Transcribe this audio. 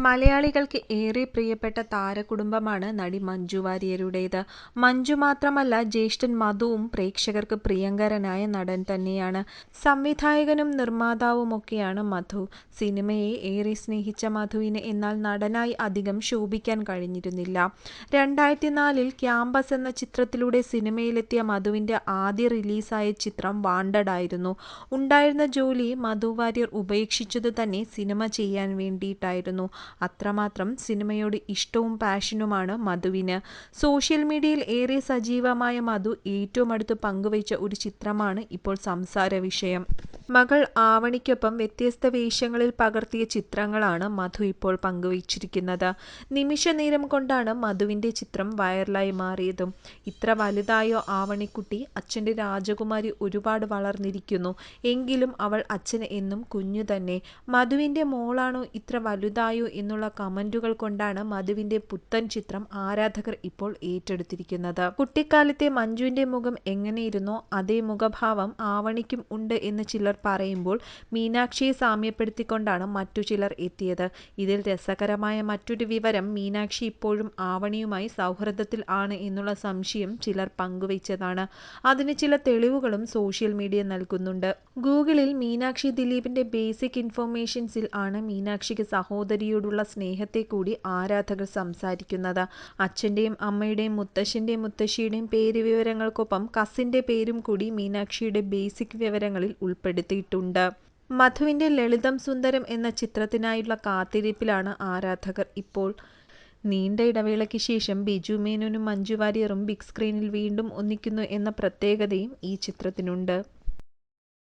മലയാളികൾക്ക് ഏറെ പ്രിയപ്പെട്ട താരകുടുംബമാണ് നടി മഞ്ജു വാര്യരുടേത്. മഞ്ജു മാത്രമല്ല ജ്യേഷ്ഠൻ മധുവും പ്രേക്ഷകർക്ക് പ്രിയങ്കരനായ നടൻ തന്നെയാണ്. സംവിധായകനും നിർമ്മാതാവുമൊക്കെയാണ് മധു. സിനിമയെ ഏറെ സ്നേഹിച്ച മധുവിന് എന്നാൽ നടനായി അധികം ശോഭിക്കാൻ കഴിഞ്ഞിരുന്നില്ല. രണ്ടായിരത്തി നാലിൽ ക്യാമ്പസ് എന്ന ചിത്രത്തിലൂടെ സിനിമയിലെത്തിയ മധുവിന്റെ ആദ്യ റിലീസായ ചിത്രം വാണ്ടഡ് ആയിരുന്നു. ഉണ്ടായിരുന്ന ജോലി മധു വാര്യർ ഉപേക്ഷിച്ചത് തന്നെ സിനിമ ചെയ്യാൻ വേണ്ടിയിട്ടായിരുന്നു. അത്രമാത്രം സിനിമയോട് ഇഷ്ടവും പാഷനുമാണ് മധുവിന്. സോഷ്യൽ മീഡിയയിൽ ഏറെ സജീവമായ മധു ഏറ്റവും അടുത്ത് പങ്കുവച്ച ഒരു ചിത്രമാണ് ഇപ്പോൾ സംസാരവിഷയം. മകൾ ആവണിക്കൊപ്പം വ്യത്യസ്ത വേഷങ്ങളിൽ പകർത്തിയ ചിത്രങ്ങളാണ് മധു ഇപ്പോൾ പങ്കുവച്ചിരിക്കുന്നത്. നിമിഷ നേരം കൊണ്ടാണ് മധുവിന്റെ ചിത്രം വൈറലായി മാറിയതും. ഇത്ര വലുതായോ ആവണിക്കുട്ടി അച്ഛന്റെ രാജകുമാരി ഒരുപാട് വളർന്നിരിക്കുന്നു. എങ്കിലും അവൾ അച്ഛന് എന്നും കുഞ്ഞു തന്നെ. മധുവിന്റെ മോളാണോ ഇത്ര വലുതായോ എന്നുള്ള കമന്റുകൾ കൊണ്ടാണ് മധുവിന്റെ പുത്തൻ ചിത്രം ആരാധകർ ഇപ്പോൾ ഏറ്റെടുത്തിരിക്കുന്നത്. കുട്ടിക്കാലത്തെ മഞ്ജുവിന്റെ മുഖം എങ്ങനെയിരുന്നോ അതേ മുഖഭാവം ആവണിക്കും ഉണ്ട് എന്ന് ചിലർ പറയുമ്പോൾ മീനാക്ഷിയെ സാമ്യപ്പെടുത്തിക്കൊണ്ടാണ് മറ്റു ചിലർ എത്തിയത്. ഇതിൽ രസകരമായ മറ്റൊരു വിവരം മീനാക്ഷി ഇപ്പോഴും ആവണിയുമായി സൗഹൃദത്തിൽ ആണ് എന്നുള്ള സംശയം ചിലർ പങ്കുവച്ചതാണ്. അതിന് ചില തെളിവുകളും സോഷ്യൽ മീഡിയ നൽകുന്നുണ്ട്. ഗൂഗിളിൽ മീനാക്ഷി ദിലീപിന്റെ ബേസിക് ഇൻഫർമേഷൻസിൽ ആണ് മീനാക്ഷിക്ക് സഹോദരിയോടുള്ള സ്നേഹത്തെ കൂടി ആരാധകർ സംസാരിക്കുന്നത്. അച്ഛന്റെയും അമ്മയുടെയും മുത്തശ്ശന്റെയും മുത്തശ്ശിയുടെയും പേര് വിവരങ്ങൾക്കൊപ്പം കസിന്റെ പേരും കൂടി മീനാക്ഷിയുടെ ബേസിക് വിവരങ്ങളിൽ ഉൾപ്പെടുത്തിയിട്ടുണ്ട്. മധുവിന്റെ ലളിതം സുന്ദരം എന്ന ചിത്രത്തിനായുള്ള കാത്തിരിപ്പിലാണ് ആരാധകർ ഇപ്പോൾ. നീണ്ട ഇടവേളയ്ക്ക് ശേഷം ബിജു മേനോനും മഞ്ജു വാര്യറും ബിഗ് സ്ക്രീനിൽ വീണ്ടും ഒന്നിക്കുന്നു എന്ന പ്രത്യേകതയും ഈ ചിത്രത്തിനുണ്ട്.